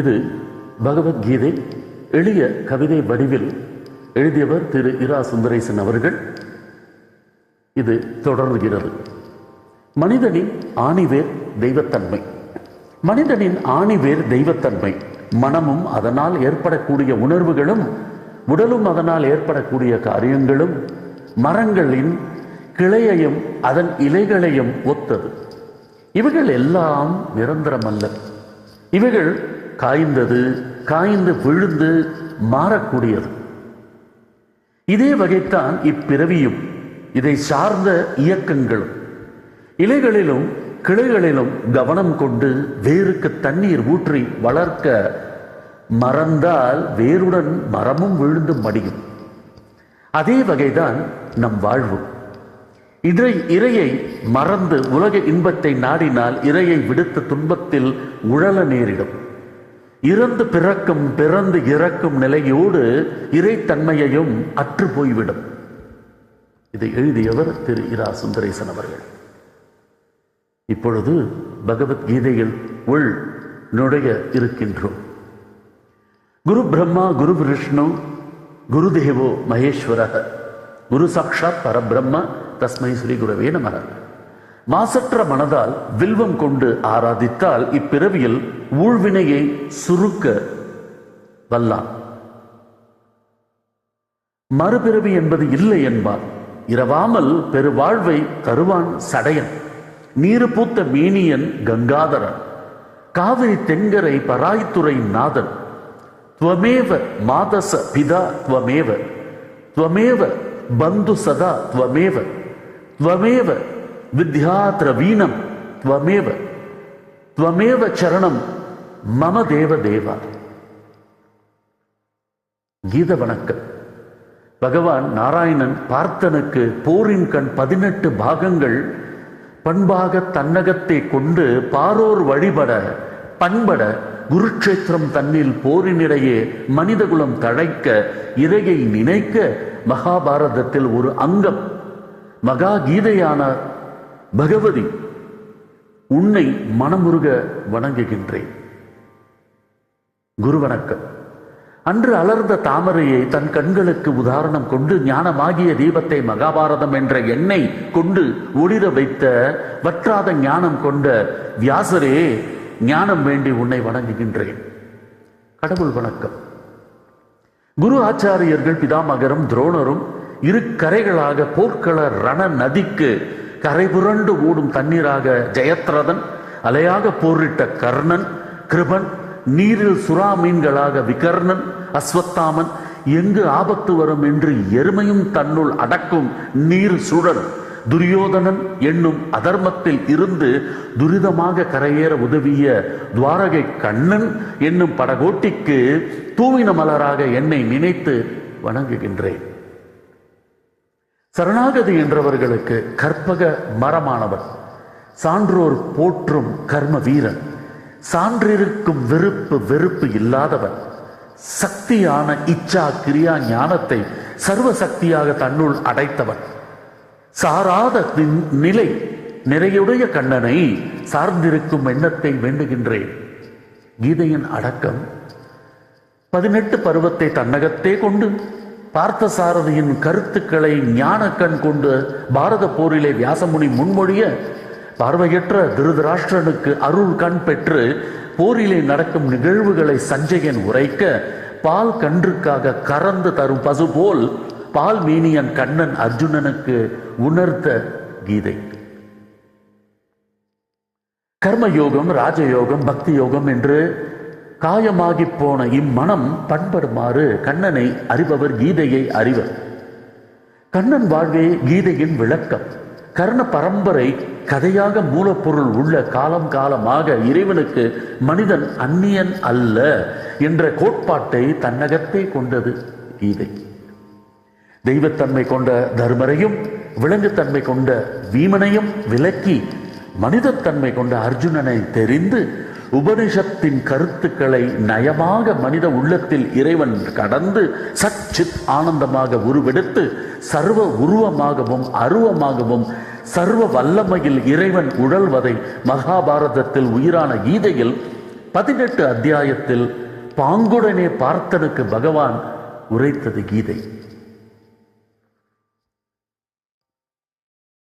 இது பகவத்கீதை எளிய கவிதை வடிவில் எழுதியவர் திரு இரா சுந்தரேசன் அவர்கள். இது தொடர்கிறது. மனிதனின் ஆணிவேர் தெய்வத்தன்மை. மனிதனின் ஆணிவேர் தெய்வத்தன்மை. மனமும் அதனால் ஏற்படக்கூடிய உணர்வுகளும் உடலும் அதனால் ஏற்படக்கூடிய காரியங்களும் மரங்களின் கிளையையும் அதன் இலைகளையும் ஒத்தது. இவைகள் எல்லாம் நிரந்தரமல்ல. இவைகள் காய்ந்தது காய்ந்து விழுந்து மாறக்கூடியது. இதே வகைத்தான் இப்பிறவியும் இதை சார்ந்த இயக்கங்களும். இலைகளிலும் கிளைகளிலும் கவனம் கொண்டு வேருக்கு தண்ணீர் ஊற்றி வளர்க்க மறந்தால் வேருடன் மரமும் விழுந்து மடியும். அதே வகைதான் நம் வாழ்வு இதை இறையை மறந்து உலக இன்பத்தை நாடினால் இறையை விடுத்த துன்பத்தில் உழல நேரிடும். இறந்து பிறக்கும் பிறந்து இறக்கும் நிலையோடு இறைத்தன்மையையும் அற்று போய்விடும். இதை எழுதியவர் திரு இரா சுந்தரேசன் அவர்கள். இப்பொழுது பகவத்கீதையில் உள் நுழைய இருக்கின்றோம். குரு பிரம்மா குரு விஷ்ணு குருதேவோ மகேஸ்வர குரு சாட்சாத் பரபிரம்ம. தஸ்மை ஸ்ரீ குருவே நமக மாசற்ற மனதால் வில்வம் கொண்டு ஆராதித்தால் இப்பிறவியில் ஊழ்வினையை சுருக்க வல்லான் மறுபிறவி என்பது இல்லை என்பார். இரவாமல் பெருவாழ்வை தருவான் சடையன். நீரு பூத்த மீனியன் கங்காதரன். காவிரி தென்கரை பராய்த்துறை நாதன். துவமேவ மாதச பிதா துவமேவ. துவமேவ பந்து சதா துவமேவ. துவமேவ வித்யாத்ர வீணம் துவமேவ துவமேவ சரணம் மம தேவ தேவா கீத வணக்கம் பகவான் நாராயணன் பார்த்தனுக்கு போரின் கண் பதினெட்டு பாகங்கள் பண்பாக தன்னகத்தை கொண்டு பாரோர் வழிபட பண்பட குருக்ஷேத்திரம் தன்னில் போரினிடையே மனிதகுலம் தழைக்க இறையை நினைக்க மகாபாரதத்தில் ஒரு அங்கம் மகா கீதையான பகவதி உன்னை மனமுருக வணங்குகின்றேன். குரு வணக்கம் அன்று அலர்ந்த தாமரையை தன் கண்களுக்கு உதாரணம் கொண்டு ஞானமாகிய தீபத்தை மகாபாரதம் என்ற எண்ணெய் கொண்டு ஒளிர வைத்த வற்றாத ஞானம் கொண்ட வியாசரே ஞானம் வேண்டி உன்னை வணங்குகின்றேன். கடவுள் வணக்கம். குரு ஆச்சாரியர்கள் பிதாமகரும் துரோணரும் இரு கரைகளாக போர்க்கள ரண நதிக்கு கரை புரண்டு ஓடும் தண்ணீராக ஜெயத்ரதன் அலையாக போரிட்ட கர்ணன் கிருபன் நீரில் சுறா மீன்களாக விகர்ணன் அஸ்வத்தாமன் எங்கு ஆபத்து வரும் என்று எருமையும் தன்னுள் அடக்கும் நீர் சுழல். துரியோதனன் என்னும் அதர்மத்தில் இருந்து துரிதமாக கரையேற உதவிய துவாரகை கண்ணன் என்னும் படகோட்டிக்கு தூவின மலராக என்னை நினைத்து வணங்குகின்றேன். சரணாகதி என்றவர்களுக்கு கற்பக மரமானவன் சான்றோர் போற்றும் கர்ம வீரன். சான்றிருக்கும் வெறுப்பு வெறுப்பு இல்லாதவன் சக்தியான இச்சா கிரியா ஞானத்தை சர்வ சக்தியாக தன்னுள் அடைத்தவன் சாராத நின்- நிலை நிறையுடைய கண்ணனை சார்ந்திருக்கும் எண்ணத்தை வேண்டுகின்றேன். கீதையின் அடக்கம் பதினெட்டு பருவத்தை தன்னகத்தே கொண்டு பார்த்த சாரதியின் கருத்துக்களை ஞான கண் கொண்டு பாரத போரிலே வியாசமுனி முன்மொழிய பார்வையற்ற திருதராஷ்டிரனுக்கு அருள் கண் பெற்று போரிலே நடக்கும் நிகழ்வுகளை சஞ்சயன் உரைக்க பால் கன்றுக்காக கறந்து தரும் பசு போல் பால் மீனியன் கண்ணன் அர்ஜுனனுக்கு உணர்த்த கீதை. கர்மயோகம் ராஜயோகம் பக்தி யோகம் என்று காயமாகி போன இம்மனம் பண்படுமாறு கண்ணனை அறிபவர் கீதையை அறிவர். கண்ணன் வாழ்வே கீதையின் விளக்கம். கர்ண பரம்பரை கதையாக மூலப்பொருள் உள்ள காலம் காலமாக இறைவனுக்கு மனிதன் அந்நியன் அல்ல என்ற கோட்பாட்டை தன்னகத்தே கொண்டது கீதை. தெய்வத்தன்மை கொண்ட தர்மரையும் விலங்குத்தன்மை கொண்ட வீமனையும் விலக்கி மனிதத்தன்மை கொண்ட அர்ஜுனனை தெரிந்து உபனிஷத்தின் கருத்துக்களை நயமாக மனித உள்ளத்தில் இறைவன் கடந்து சச்சித் ஆனந்தமாக உருவெடுத்து சர்வ உருவமாகவும் அருவமாகவும் சர்வ வல்லமையில் இறைவன் உழல்வதை மகாபாரதத்தில் உயிரான கீதையில் பதினெட்டு அத்தியாயத்தில் பாங்குடனே பார்த்தனுக்கு பகவான் உரைத்தது கீதை.